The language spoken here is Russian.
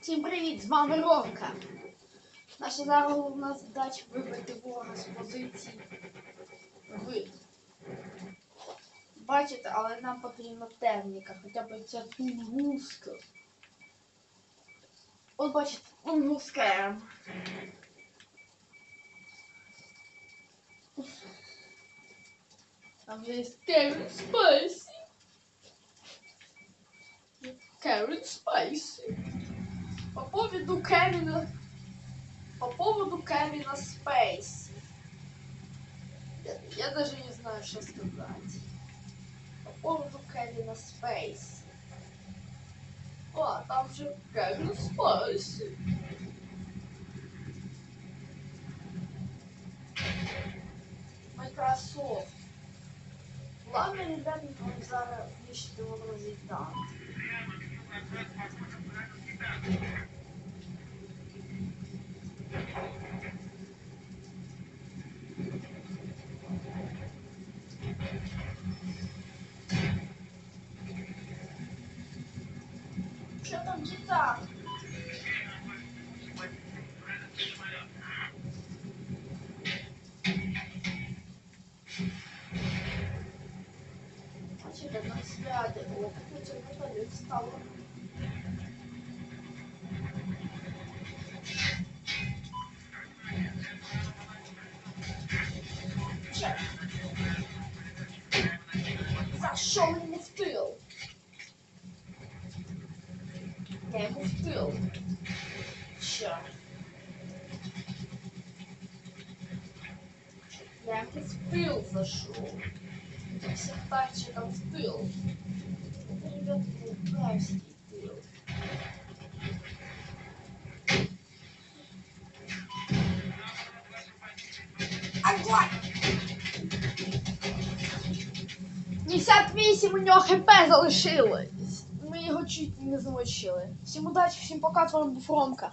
Всім привіт! З вами Ромка. Наша зараз головна задача вибити ворога з позиції в. Бачите, але нам потрібна техніка, хоча б ця тунгуска. От бачите, тунгуска. Там вже є Kevin По поводу Кевина... По поводу Кевина Спейс. Я, я даже не знаю, что сказать. По поводу Кевина Спейс. О, там же Кевин Спейс. Microsoft. Ладно, ребята, вам зараз вміщити возразить так. Що там? Бачите, на святі. О, це не стало. Я ему в тыл. Черт. Я ему в тыл зашел. Всех тачиком в тыл. Это, ребят, полтавский тыл. Огонь! 58 у нього хп залишилось Ми його чуть не замочили. Всім удачі, всім пока, з вами був Ромка.